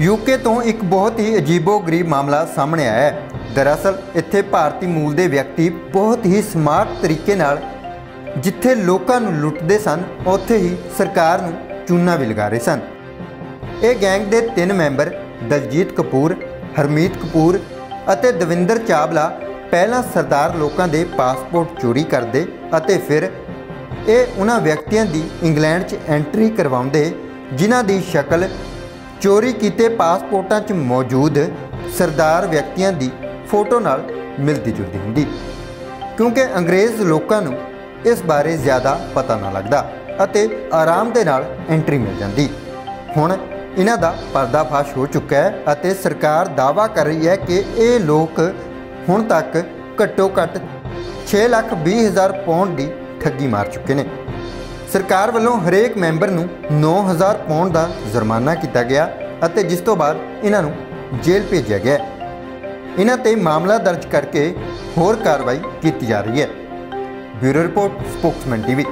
UK ਤੋਂ ਇੱਕ ਬਹੁਤ ਹੀ ਅਜੀਬੋ-ਗਰੀਬ ਮਾਮਲਾ ਸਾਹਮਣੇ ਆਇਆ ਹੈ। ਦਰਅਸਲ, ਇੱਥੇ ਭਾਰਤੀ ਮੂਲ ਦੇ ਵਿਅਕਤੀ ਬਹੁਤ ਹੀ ਸਮਾਰਟ ਤਰੀਕੇ ਨਾਲ ਜਿੱਥੇ ਲੋਕਾਂ ਨੂੰ ਲੁੱਟਦੇ ਸਨ, ਉੱਥੇ ਹੀ ਸਰਕਾਰ ਨੂੰ ਚੂਨਾ ਵੀ ਲਗਾ ਰਹੇ ਸਨ। ਇਹ ਗੈਂਗ ਦੇ ਤਿੰਨ ਮੈਂਬਰ, ਦਲਜੀਤ ਕਪੂਰ, ਹਰਮੀਤ ਕਪੂਰ ਅਤੇ ਦਵਿੰਦਰ ਚਾਵਲਾ, ਪਹਿਲਾਂ ਸਰਦਾਰ ਲੋਕਾਂ ਦੇ ਪਾਸਪੋਰਟ ਚੋਰੀ ਕਰਦੇ ਅਤੇ ਫਿਰ ਇਹ ਉਹਨਾਂ ਵਿਅਕਤੀਆਂ ਦੀ ਇੰਗਲੈਂਡ 'ਚ ਐਂਟਰੀ ਕਰਵਾਉਂਦੇ, ਜਿਨ੍ਹਾਂ ਦੀ ਸ਼ਕਲ ਚੋਰੀ ਕੀਤੇ ਪਾਸਪੋਰਟਾਂ 'ਚ ਮੌਜੂਦ ਸਰਦਾਰ ਵਿਅਕਤੀਆਂ ਦੀ ਫੋਟੋ ਨਾਲ ਮਿਲਦੀ ਜੁਲਦੀ ਹੁੰਦੀ। ਕਿਉਂਕਿ ਅੰਗਰੇਜ਼ ਲੋਕਾਂ ਨੂੰ ਇਸ ਬਾਰੇ ਜ਼ਿਆਦਾ ਪਤਾ ਨਾ ਲੱਗਦਾ ਅਤੇ ਆਰਾਮ ਦੇ ਨਾਲ ਐਂਟਰੀ ਮਿਲ ਜਾਂਦੀ। ਹੁਣ ਇਹਨਾਂ ਦਾ ਪਰਦਾਫਾਸ਼ ਹੋ ਚੁੱਕਾ ਹੈ ਅਤੇ ਸਰਕਾਰ ਦਾਅਵਾ ਕਰ ਰਹੀ ਹੈ ਕਿ ਇਹ ਲੋਕ ਹੁਣ ਤੱਕ ਘੱਟੋ ਘੱਟ 6 ਲੱਖ 20 ਹਜ਼ਾਰ ਪੌਂਡ ਦੀ ਠੱਗੀ ਮਾਰ ਚੁੱਕੇ ਨੇ। ਸਰਕਾਰ ਵੱਲੋਂ ਹਰੇਕ ਮੈਂਬਰ ਨੂੰ 9000 ਪੌਂਡ ਦਾ ਜੁਰਮਾਨਾ ਕੀਤਾ ਗਿਆ ਅਤੇ ਜਿਸ ਤੋਂ ਬਾਅਦ ਇਹਨਾਂ ਨੂੰ ਜੇਲ੍ਹ ਭੇਜਿਆ ਗਿਆ ਇਹਨਾਂ ਤੇ ਮਾਮਲਾ ਦਰਜ ਕਰਕੇ ਹੋਰ ਕਾਰਵਾਈ ਕੀਤੀ ਜਾ ਰਹੀ ਹੈ। Bureau report, Spokesman TV.